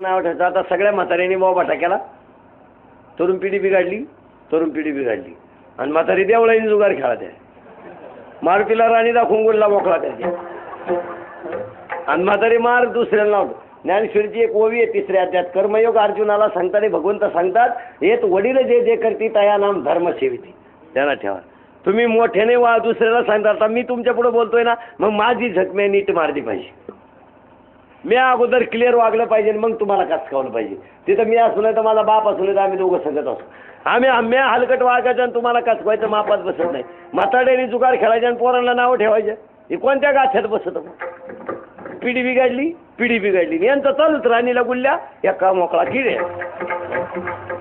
नाव ठेवतं. आता सगळ्या म्हाताऱ्यांनी बाबा केला. तरुण पिढी बिघडली तरुण पिढी बिघडली. आणि म्हातारी देवळाईने जुगार खेळा त्या मारुतीला राणी दाखवून गुडला मोकळा त्या आणि म्हातारी मार दुसऱ्याला लावतो ज्ञानेश्वरीची एक ओवी आहे तिसऱ्या अध्यात. कर्मयोग अर्जुनाला सांगताना भगवंत सांगतात येत वडील जे जे करती तया नाम धर्म सेविती त्यांना ठेवा. तुम्ही मोठ्याने वा दुसऱ्याला सांगता आता मी तुमच्यापुढे बोलतोय ना मग माझी झकमे नीट मारली पाहिजे. मी अगोदर क्लिअर वागलं पाहिजे आणि मग तुम्हाला काचकावलं पाहिजे. तिथं मी असू नाही तर माझा बाप असू नाही तर आम्ही दोघं सांगत असू. आम्ही आम्ही हलकट वागायचं आणि तुम्हाला काचवायचं मापात बसत नाही. म्हाताड्याने जुगार खेळायचे आणि पोरांना नावं ठेवायचे. हे कोणत्या गाठ्यात बसत? पिढी बिघडली पिढी बिघडली. यांचं चालूच राणीला गुल्ल्या एका मोकळा किडे.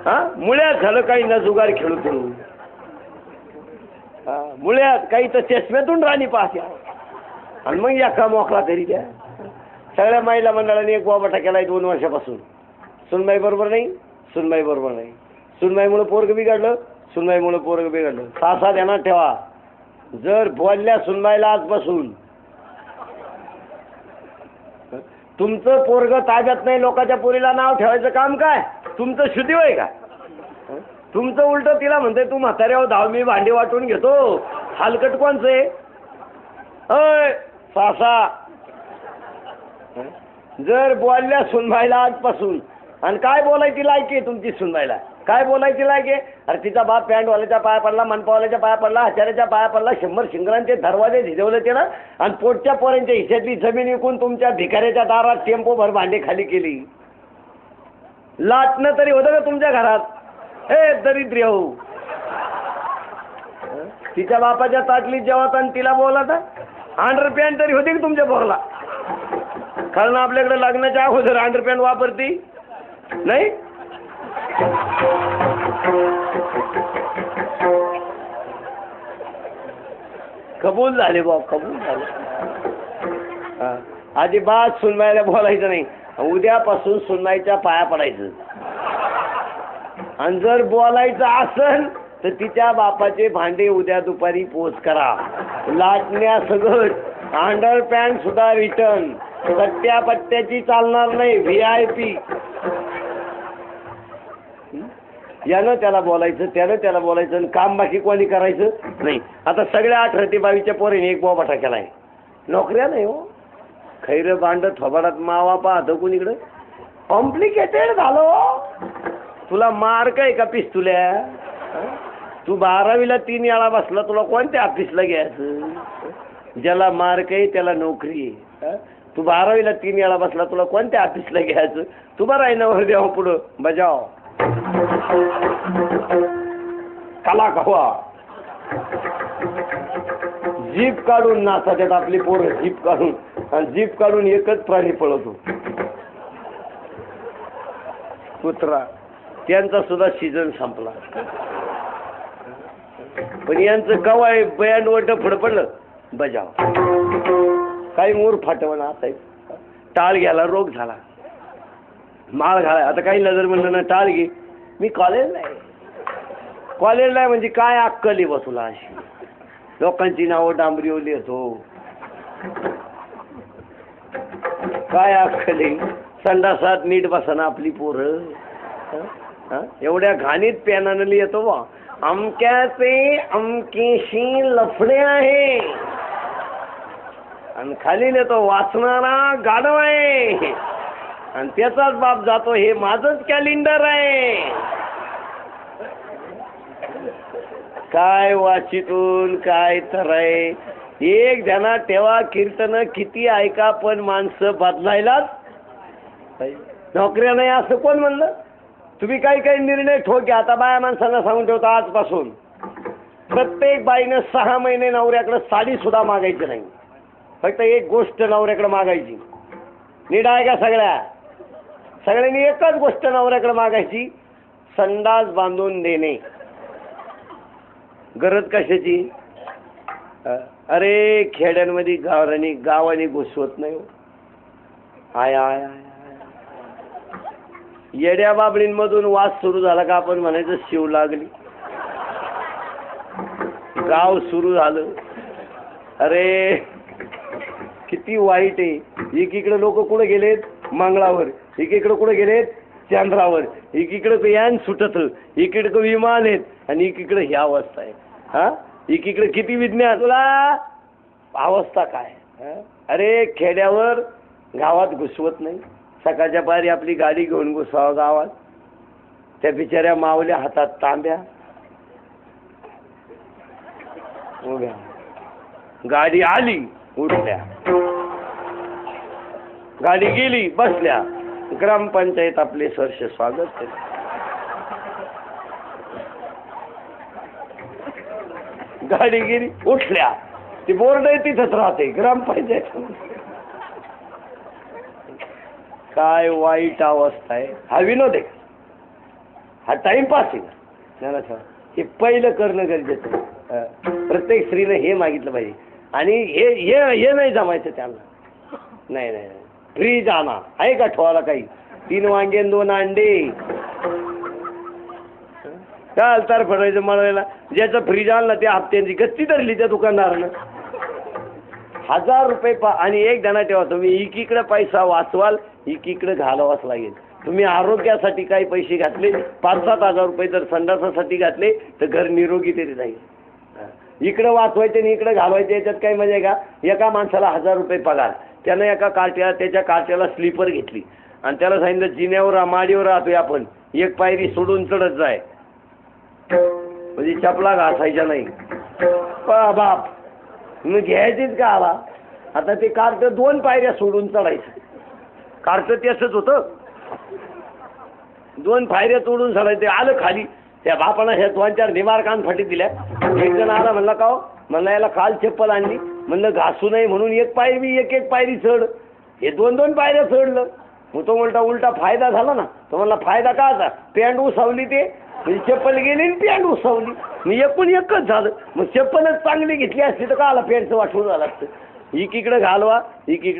हा? मुळ्यात झालं काही ना जुगार खेळू खेळू हा मुळ्यात काही तर चष्म्यातून राणी पाहत्या. आणि मग एका मोकळा तरी द्या. सगळ्या महिला मंडळाने एक बोबाटा केलाय दोन वर्षापासून. सुनबाई बरोबर नाही? सुनबाई बरोबर नाही. सुनबाईमुळं पोरग बिघडलं सुनबाईमुळं पोरग बिघडलं. सासा ध्यानात ठेवा. जर बोलल्या सुनबाईला आजपासून तुमचं पोरग ताब्यात नाही लोकांच्या पोरीला नाव ठेवायचं काम काय? तुमचं शुद्धी होय का? तुमचं उलट तिला म्हणते तू म्हाताऱ्यावर धाव मी भांडी वाटून घेतो. हलकट कोणचं आहे? अय सासा जर बोलल्या सुनबाईला आजपासून. आणि काय बोलायची लायकी आहे तुमची सुनबाईला? काय बोलायची लायकी आहे? अरे तिचा बाप पॅन्टवाल्याच्या पाया पडला मनपावाल्याच्या पाया पडला हत्याराच्या पाया पडला शंभर शिंगरांचे दरवाजे झिजवले ते ना आणि पोटच्या पोरांच्या हिशातली जमीन विकून तुमच्या भिकाऱ्याच्या दारात टेम्पो भर खाली केली. लाटणं तरी होतं का तुमच्या घरात? हे दरिद्री हो? तिच्या बापाच्या ताटलीत जेव्हा आणि तिला बोला तर हंड्रेड पॅन्ट तरी होती की तुमच्या बोरला कारण आपल्याकडे लग्नाच्या अगोदर अंडरपॅन वापरती? नाही? कबूल झाले बा कबूल झाले. आधी अजिबात सुनवायला बोलायचं नाही. उद्यापासून सुनबाईच्या पाया पडायचं. आणि जर बोलायचं असेल तर तिच्या बापाचे भांडे उद्या दुपारी पोच करा. लाटण्या सगळं. अंडर पॅन्ट सुद्धा रिटर्न. सट्ट्या पट्ट्याची चालणार नाही व्ही आय पी यानं त्याला बोलायचं त्यानं त्याला बोलायचं आणि काम बाकी कोणी करायचं नाही. आता सगळ्या अठरा ते बावीसच्या पोरीने एक बोबाटा केलाय. नोकऱ्या नाही हो. खैर बांड थोबाडात मावा पाहतं कुणीकडं कॉम्प्लिकेटेड झालो तुला मार्क आहे का पिस्तुल्या? तू बारावीला तीन वेळा बसला तुला कोणत्या ऑफिसला घ्यायचं? ज्याला मार्क आहे त्याला नोकरी आहे. तू बारावीला तीन वेळा बसला तुला कोणत्या ऑफिसला घ्यायचं? तू बरं आहे नवर देवा पुढं. बजाव. कला कवा. जीप काढून नाचतात आपली पोरं जीप काढून आणि जीप काढून एकच प्राणी पळतो. कुत्रा. त्यांचा सुद्धा सीझन संपला. पण यांचं कवाय बँड वट फडफडलं. बजाव. काही मोर फाटवण असायचं टाळ घ्यायला रोग झाला. माळ घाला. आता काही नजर म्हणलं ना टाळ घे. मी कॉलेजला आहे कॉलेजला आहे म्हणजे काय अक्कल आहे तुला? अशी लोकांची नावं डांबरीवली लिहितो हो. काय अक्कल आहे? संडासात नीट बसाना आपली पोरं. एवढ्या घाणीत पेनानं येतो वा अमक्याचे अमकेशी लफडे आहे. आणि खाली नेतो वाचणारा गाढव आहे. आणि त्याचाच बाप जातो हे माझंच कॅलेंडर आहे. काय वाचितून काय तर आहे. एक ध्यानात ठेवा कीर्तन किती ऐका पण माणसं बदलायलाच नोकऱ्या नाही असं कोण म्हणलं? तुम्ही काही काही निर्णय ठोके आता बाया माणसांना सांगून ठेवता आजपासून. प्रत्येक बाईनं सहा महिने नवऱ्याकडे साडी सुद्धा मागायची नाही. फक्त एक गोष्ट नवऱ्याकडे मागायची. नीट आहे का सगळ्या? सगळ्यांनी एकच गोष्ट नवऱ्याकडे मागायची संडास बांधून देणे. गरज कशाची? अरे खेड्यांमध्ये गावानी गावाने घुसवत नाही हो. आय आय आय. येड्या बाबळींमधून वास सुरू झाला का आपण म्हणायचं शिव लागली. गाव सुरू झालं. अरे किती वाईट आहे. एकीकडे लोक कुठे गेलेत? मंगळावर. एकीकडे कुठे गेलेत? चंद्रावर. एकीकडे यान सुटत. एकीकडे विमान आहेत. आणि एकीकडे ही अवस्था आहे. हा? एकीकडे किती विज्ञान? तुला अवस्था काय? अरे खेड्यावर गावात घुसवत नाही. सकाळच्या पारी आपली गाडी घेऊन घुसावं गावात. त्या बिचाऱ्या मावल्या हातात तांब्या. गाडी आली. उठल्या गाडी गेली बसल्या. ग्रामपंचायत आपले सरसे स्वागत केले. गाडी गेली उठल्या. ती बोर्ड आहे तिथंच राहते ग्रामपंचायत. काय वाईट अवस्था आहे. हा विनोद आहे. हा टाइमपास आहे. हे पहिलं करणं गरजेचं प्रत्येक स्त्रीनं हे मागितलं पाहिजे. आणि हे हे हे नाही जमायचं त्यांना. नाही नाही फ्रीज आणा आहे का ठेवायला काही? तीन वांगे दोन अंडे. काय तर फडायचं म्हणायला ज्याचं फ्रीज आणला त्या हप्त्यांची गच्ची धरली त्या दुकानदारानं. हजार रुपये पा आणि एक जणा ठेवा. तुम्ही एकीकडे पैसा वाचवाल एकीकडे घालावाच लागेल. तुम्ही आरोग्यासाठी काही पैसे घातले पाच सात हजार रुपये जर संडासासाठी घातले तर घर निरोगी तरी जाईल इकडं वाचवायचे आणि इकडं घालवायचे याच्यात काही म्हणजे का? एका माणसाला हजार रुपये पगार. त्यानं एका कार्ट्या त्याच्या कार्ट्याला स्लीपर घेतली. आणि त्याला सांगितलं जिन्यावर माडीवर राहतोय आपण. एक पायरी सोडून चढत जाय. म्हणजे चपला घासायच्या नाही. बाप. मग घ्यायचीच का आला आता ते कार्ट दोन पायऱ्या सोडून चढायचं. कार्ट त्याचंच होतं. दोन पायऱ्या तोडून चढायचं. आलं खाली. त्या बापानं ह्या दोन चार निवार कान फाटी दिल्या एक जण आला म्हणला का हो म्हणला याला काल चप्पल आणली. म्हणलं घासू नये म्हणून एक पायरी मी एक एक पायरी चढ. हे दोन दोन पायऱ्या चढलं. मग तो म्हणता उलटा फायदा झाला ना. तो म्हणला फायदा का आता पॅन्ट उसावली ते. चप्पल गेली आणि पॅन्ट उसावली. मग एकूण एकच झालं. मग चप्पलच चांगली घेतली असती तर का आला पॅन्टचं वाटून झालं असतं एकीकडे घालवा एकीकडे